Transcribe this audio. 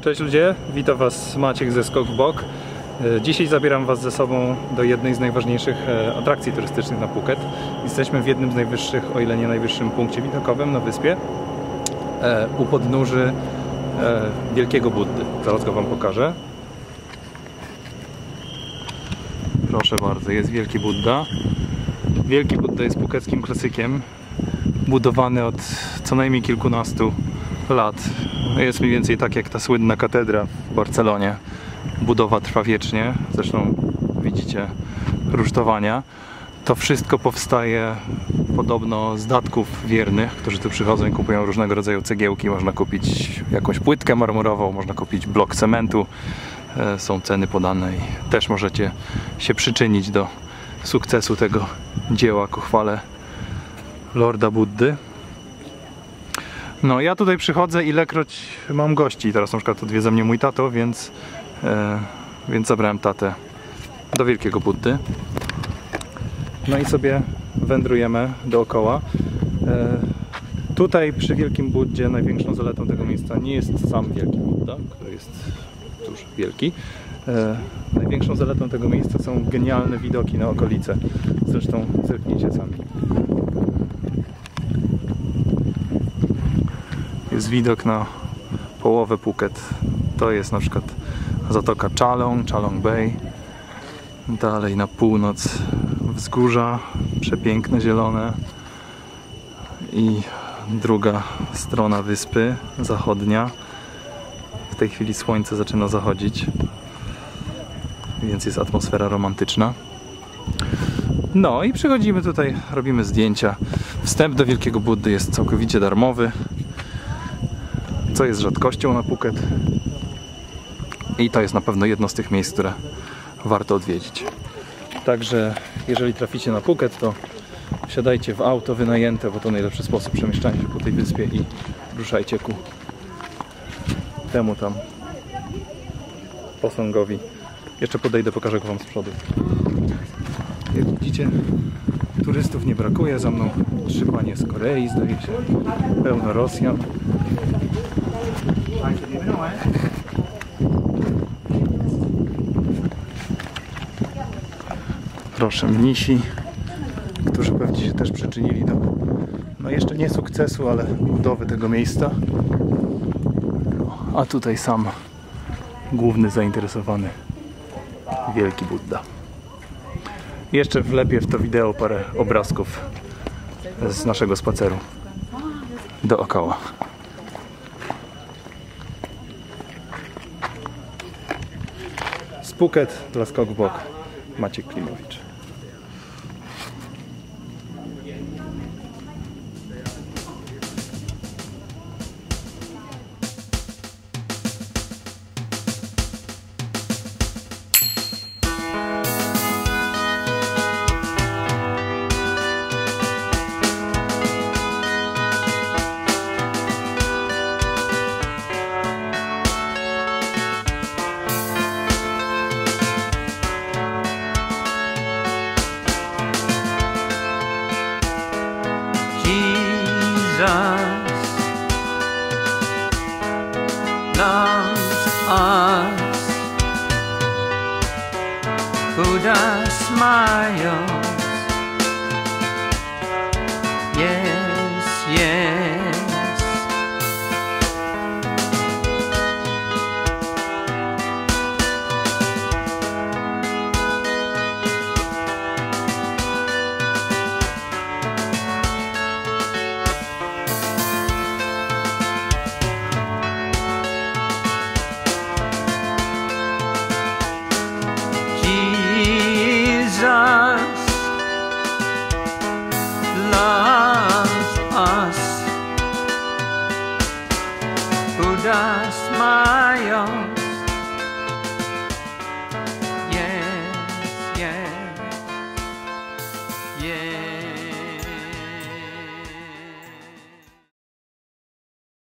Cześć ludzie, witam Was Maciek ze Skok w Bok. E, Dzisiaj zabieram Was ze sobą do jednej z najważniejszych e, atrakcji turystycznych na Phuket. Jesteśmy w jednym z najwyższych, o ile nie najwyższym punkcie widokowym na wyspie e, u podnóży Wielkiego Buddy. Zaraz go Wam pokażę. Proszę bardzo, jest Wielki Budda. Wielki Budda jest pukeckim klasykiem, budowany od co najmniej kilkunastu lat. Jest mniej więcej tak jak ta słynna katedra w Barcelonie. Budowa trwa wiecznie, zresztą widzicie rusztowania. To wszystko powstaje podobno z datków wiernych, którzy tu przychodzą i kupują różnego rodzaju cegiełki. Można kupić jakąś płytkę marmurową, można kupić blok cementu. E, Są ceny podane i też możecie się przyczynić do sukcesu tego dzieła ku chwale Lorda Buddy. No ja tutaj przychodzę ilekroć mam gości. Teraz na przykład odwiedza mnie mój tato, więc, e, więc zabrałem tatę do Wielkiego Buddy. No i sobie wędrujemy dookoła. E, tutaj przy Wielkim Buddzie największą zaletą tego miejsca nie jest sam Wielki Budda, który jest cóż, wielki. E, największą zaletą tego miejsca są genialne widoki na okolice. Zresztą zerknijcie sami. Jest widok na połowę Phuket. To jest na przykład zatoka Chalong, Chalong Bay. Dalej na północ wzgórza, przepiękne zielone. I druga strona wyspy, zachodnia. W tej chwili słońce zaczyna zachodzić, więc jest atmosfera romantyczna. No i przychodzimy tutaj, robimy zdjęcia. Wstęp do Wielkiego Buddy jest całkowicie darmowy co jest rzadkością na Phuket. I to jest na pewno jedno z tych miejsc, które warto odwiedzić. Także jeżeli traficie na Phuket, to wsiadajcie w auto wynajęte, bo to najlepszy sposób przemieszczania się po tej wyspie i ruszajcie ku temu tam posągowi. Jeszcze podejdę, pokażę go Wam z przodu. Jak widzicie, turystów nie brakuje. Za mną trzy panie z Korei, zdaje się, pełno Rosjan. Proszę, mnisi, którzy pewnie się też przyczynili do, no jeszcze nie sukcesu, ale budowy tego miejsca. A tutaj sam główny zainteresowany Wielki Buddha. Jeszcze wlepię w to wideo parę obrazków z naszego spaceru dookoła. Phuket dla Skok w Bok Maciek Klimowicz. loves us Buddha smiles. Yeah. just my own.